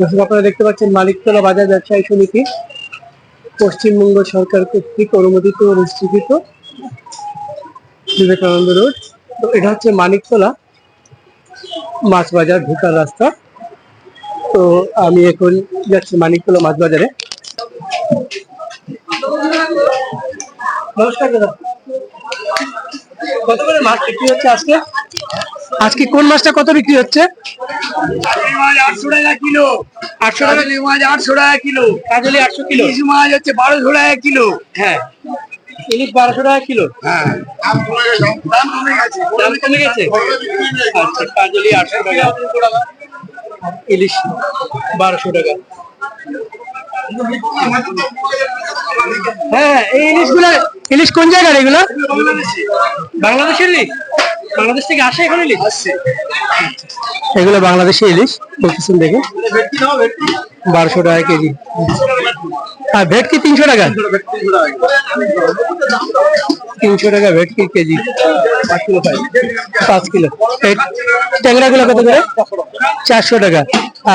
দর্শক, আপনারা দেখতে পাচ্ছেন মালিকতলা বাজার ব্যবসায়ী সমিতি। পশ্চিমবঙ্গ সরকার কর্তৃক অনুমোদিত রেজিস্ট্রিকৃত বিবেকানন্দ রোড। তো এটা হচ্ছে মানিকতলা মাছ বাজার ঢোকার রাস্তা। তো আমি এখন যাচ্ছি মানিকতলা মাছ বাজারে নমস্কার দাদা। কত করে মাছ বিক্রি হচ্ছে আজকে? আজকে কোন মাছটা কত বিক্রি হচ্ছে? আটশো টাকা কিলো আটশো টাকা মাছ আটশো টাকা কিলো। কাজলি আটশো কিলো ইলিশ মাছ হচ্ছে বারোশো টাকা কিলো। হ্যাঁ। ইলিশ বারোশো টাকা কিলো হ্যাঁ দাম কমে গেছে। দাম কমে গেছে? আচ্ছা কাজলি আটশো টাকা। ইলিশ বারোশো টাকা। হ্যাঁ এই ইলিশগুলো ইলিশ কোন জায়গার এগুলো? বাংলাদেশের ইলিশ বাংলাদেশ থেকে আসে এখানে ইলিশ? আসছে এগুলো বাংলাদেশি ইলিশ বলতেছেন দেখে। বারোশো টাকা কেজি। আর ভেটকি তিনশো টাকা? তিনশো টাকা ভেটকি কেজি। পাঁচ কিলো পাঁচ কিলো। এই ট্যাংরা গুলো কত করে? চারশো টাকা।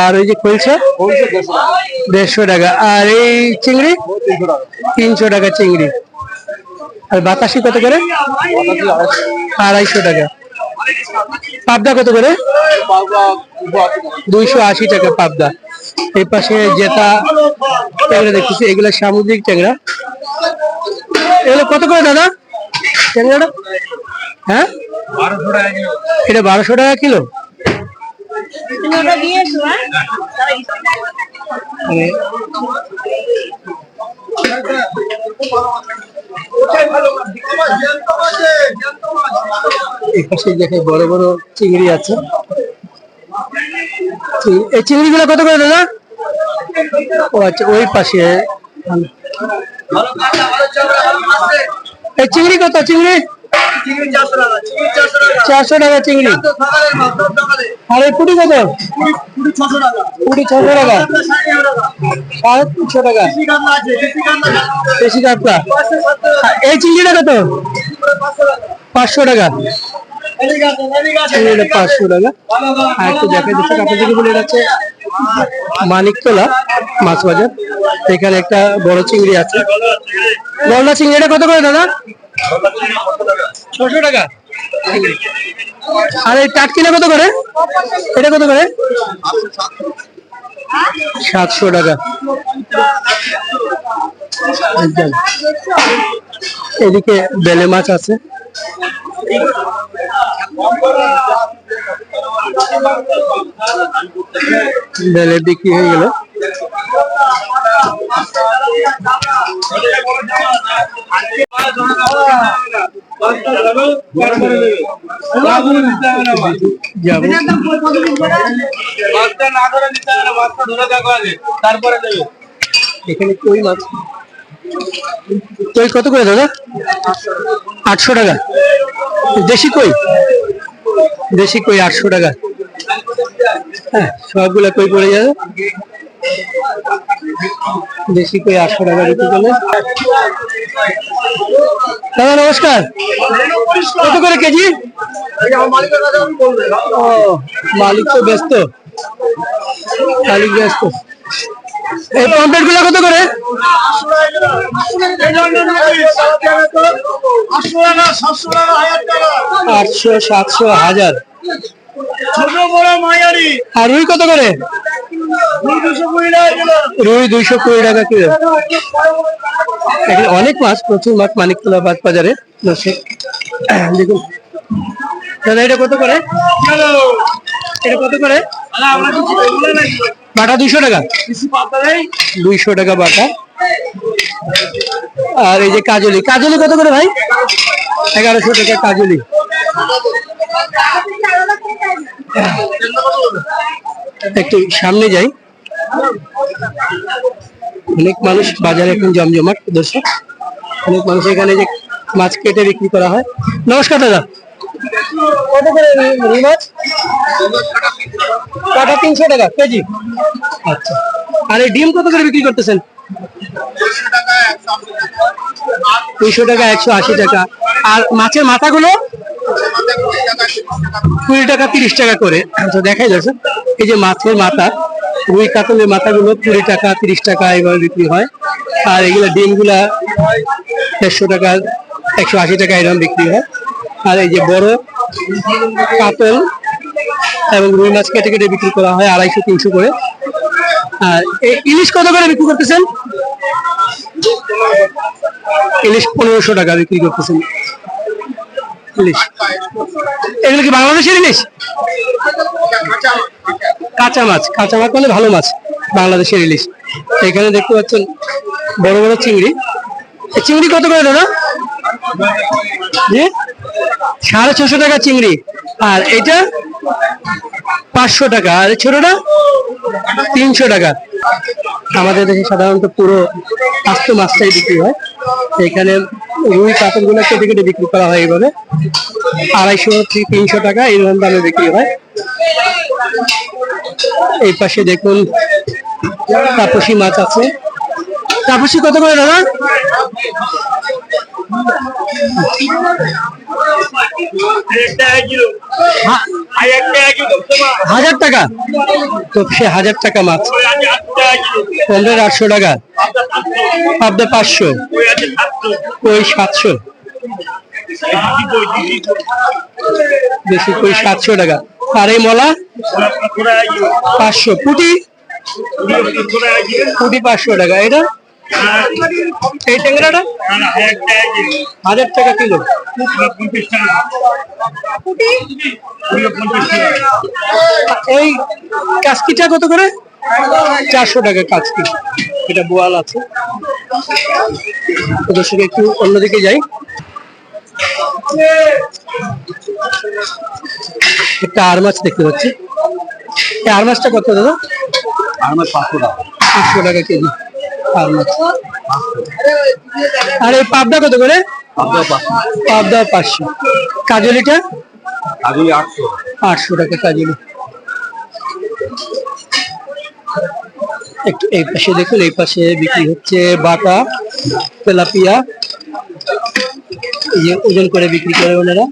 আর ওই যে খোলসা? দেড়শো টাকা। আর এই চিংড়ি? তিনশো টাকা চিংড়ি। আর বাতাসি কত করে? আড়াইশো টাকা। পাবদা কত করে? দুইশো আশি টাকা পাবদা। এই পাশে জেতা ট্যাংরা দেখতেছি এগুলো সামুদ্রিক ট্যাংরা। এগুলো কত করে দাদা? ট্যাংরাটা? হ্যাঁ? এটা বারোশো টাকা কিলো। মানে এই পাশে দেখে বড় বড় চিংড়ি আছে। এই এই চিংড়িগুলো কত করে দাদা? ও আচ্ছা ওই পাশে। এই চিংড়ি কত চিংড়ি চিংড়ি? চারশো টাকা চিংড়ি আর এই পুটি কত পুটি ছশো টাকা। সাড়ে তিনশো টাকা। বেশি কাপড়া টাকা। এই চিংড়িটা কত? পাঁচশো টাকা। পাঁচশো টাকা। আর একটু দেখা দিচ্ছে আপনাদেরকে বলে যাচ্ছে। মানিকতলা মাছ বাজার এখানে একটা বড় চিংড়ি আছে। গলদা চিংড়িটা কত করে দাদা? ছশো টাকা। আর এই টাটকিনা কত করে? এটা কত করে? সাতশো টাকা। এদিকে বেলে মাছ আছে। বেলে বিক্রি হয়ে গেল। যাব তারপরে দেবে এখানে কই মাছ কই, কত করে দাদা? আটশো টাকা। দেশি কই? দেশি কই, আটশো টাকা। হ্যাঁ সবগুলা কই পড়ে যাবে? দেশি কই আটশো টাকা বিক্রি করলে। দাদা নমস্কার। কত করে কেজি? ও মালিক তো ব্যস্ত। মালিক ব্যস্ত। এই পম্পলেটগুলো কত করে? আটশো সাতশো হাজার। আর রুই কত করে? রুই দুইশো কুড়ি টাকা কিলো। এখানে অনেক মাছ, প্রচুর মাছ, মানিকতলা বাদ বাজারে। দেখুন। দাদা, এটা কত করে? এটা কত করে? বাটা দুইশো টাকা। দুইশো টাকা বাটা। আর এই যে কাজলি। কাজলি কত করে ভাই? এগারোশো টাকা কাজলি। একটু সামনে যাই। অনেক মানুষ বাজারে এখন জমজমাট, দর্শক। অনেক মানুষ এখানে যে মাছ কেটে বিক্রি করা হয়। নমস্কার দাদা। কত করে মাছ? কাটা তিনশো টাকা কেজি। আচ্ছা। আর এই ডিম কত করে বিক্রি করতেছেন? দুইশো টাকা, একশো আশি টাকা। আর মাছের মাথাগুলো? কুড়ি টাকা, তিরিশ টাকা করে। তো দেখাই যাচ্ছে এই যে মাছের মাথা রুই কাতলের মাথাগুলো কুড়ি টাকা, তিরিশ টাকা এইভাবে বিক্রি হয়। আর এগুলো ডিমগুলা দেড়শো টাকা, একশো আশি টাকা এরকম বিক্রি হয়। আর এই যে বড় কাতল এবং রুই মাছ কেটে কেটে বিক্রি করা হয় আড়াইশো, তিনশো করে। আর এই ইলিশ কত করে বিক্রি করতেছেন? ইলিশ পনেরোশো টাকা বিক্রি করতেছেন। ইলিশ। এগুলো কি বাংলাদেশের ইলিশ? কাঁচা মাছ কাঁচা মাছ মানে ভালো মাছ, বাংলাদেশের ইলিশ। এখানে দেখতে পাচ্ছেন বড় বড় চিংড়ি। চিংড়ি কত করে দাদা? সাড়ে ছশো টাকা চিংড়ি। আর এটা পাঁচশো টাকা। আর ছোটটা তিনশো টাকা। আমাদের দেশে সাধারণত পুরো আস্ত মাছটাই বিক্রি হয়। এখানে রুই কাতলগুলো কেটে কেটে বিক্রি করা হয় এইভাবে। আড়াইশো থেকে তিনশো টাকা এরকম দামে বিক্রি হয়। এই পাশে দেখুন তাপসী মাছ আছে। তাপসী কত করে, দাদা? হাজার টাকা? তো সে হাজার টাকা মাছ। পনেরো আটশো টাকা। পাবদা পাঁচশো। ওই সাতশো? বেশি ওই সাতশো টাকা। আর এই মলা। পাঁচশো। পুটি? পুটি পাঁচশো টাকা। এটা? এই ট্যাংরাটা? হাজার টাকা কিলো। এই কাস্কিটা কত করে? চারশো টাকা কাস্কি এটা বোয়াল আছে। তো দর্শক একটু অন্যদিকে যাই। একটা আর মাছ দেখতে পাচ্ছি। এই আর মাছটা কত দাদা? আমার পাঁচশো টাকা। পাঁচশো টাকা কেজি আর মাছ। আর এই পাবদা কত করে? পাবদা পাঁচশো। কাজলিটা? আগুলি আটশো। আটশো টাকা কাজলি। একটু এই পাশে দেখুন এই পাশে বিক্রি হচ্ছে বাটা তেলাপিয়া। ওজন করে বিক্রি করে ওনারা।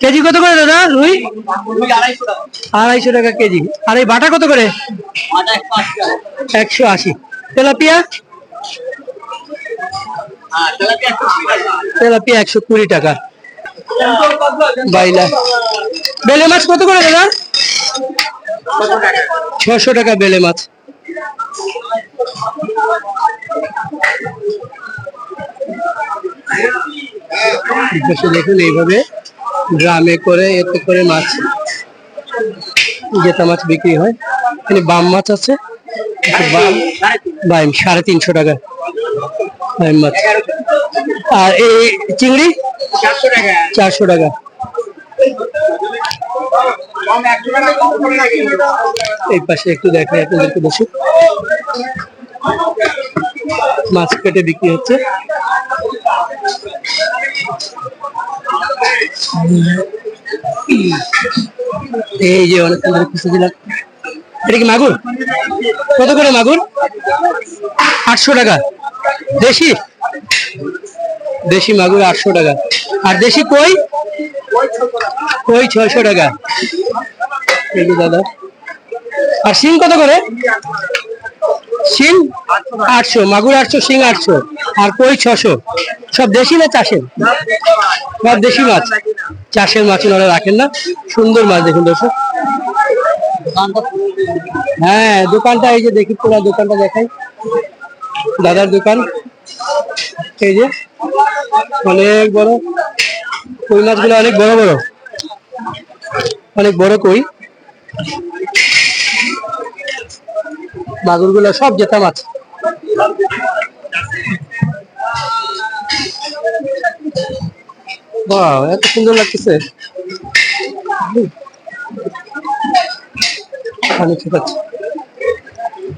কেজি কত করে দাদা রুই? আড়াইশো টাকা কেজি। আর এই বাটা কত করে? একশো আশি। তেলাপিয়া? তেলাপিয়া একশো কুড়ি টাকা। বাইলা। বেলে মাছ কত করে দাদা? ছশো টাকা বেলে মাছ। দেখুন এইভাবে ড্রামে করে এতে করে মাছ, জেতা মাছ বিক্রি হয়। এখানে বাম মাছ আছে। বাম বাইম সাড়ে তিনশো টাকা। মাছ আর এই চিংড়ি? চারশো টাকা। এই পাশে একটু দেখাই আপনাদেরকে বসে। মাছ কেটে বিক্রি হচ্ছে। এই যে অনেক সুন্দর খুঁজে দিলাম এটা কি মাগুর? কত করে মাগুর? আটশো টাকা। দেশি? দেশি মাগুর আটশো টাকা। আর দেশি কই? কই ছয়শো টাকা। দাদা। আর শিং কত করে? শিং আটশো, মাগুর আটশো, শিং আটশো। আর কই ছশো সব দেশি না চাষের? সব দেশি মাছ। চাষের মাছ ওনারা রাখেন না। সুন্দর মাছ দেখুন দর্শক। হ্যাঁ দোকানটা এই যে দেখি, পুরো দোকানটা দেখাই। দাদার দোকান। এই যে, অনেক বড় কই মাছগুলো? অনেক বড় বড়। অনেক বড় কই? মাগুর মাগুরগুলো সব জেতা মাছ। বাহ, এত সুন্দর লাগতেছে।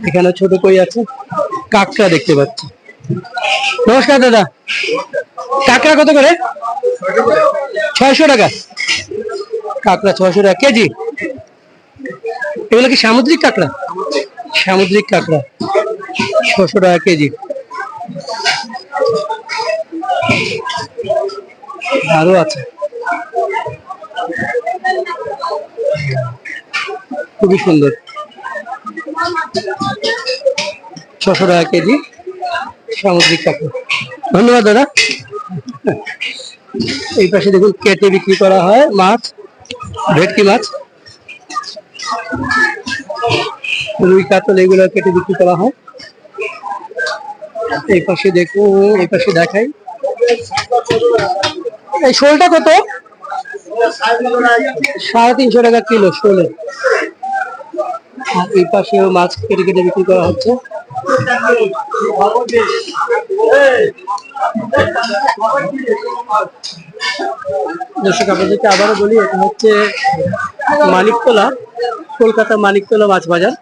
এখানে ছোট কই আছে? কাঁকড়া দেখতে পাচ্ছি। নমস্কার, দাদা। কাঁকড়া কত করে? ছয়শো টাকা। কাঁকড়া ছশো টাকা। কেজি? এগুলো কি সামুদ্রিক কাঁকড়া? সামুদ্রিক কাঁকড়া। ছশো টাকা কেজি। আরও আছে। খুবই সুন্দর। ছশো টাকা কেজি। সামুদ্রিক কাঁকড়া ধন্যবাদ, দাদা। এই পাশে দেখুন, কেটে বিক্রি করা হয় মাছ, ভেটকি মাছ। রুই, কাতল, এগুলো কেটে বিক্রি করা হয়। এই পাশে দেখুন, এই পাশে দেখাই। এই শোলটা কত? সাড়ে তিনশো টাকা কিলো শোলে। এই পাশেও মাছ কেটে কেটে বিক্রি করা হচ্ছে। দর্শক আপনাদেরকে আবারও বলি এটা হচ্ছে মানিকতলা কলকাতা মানিকতলা মাছ বাজার।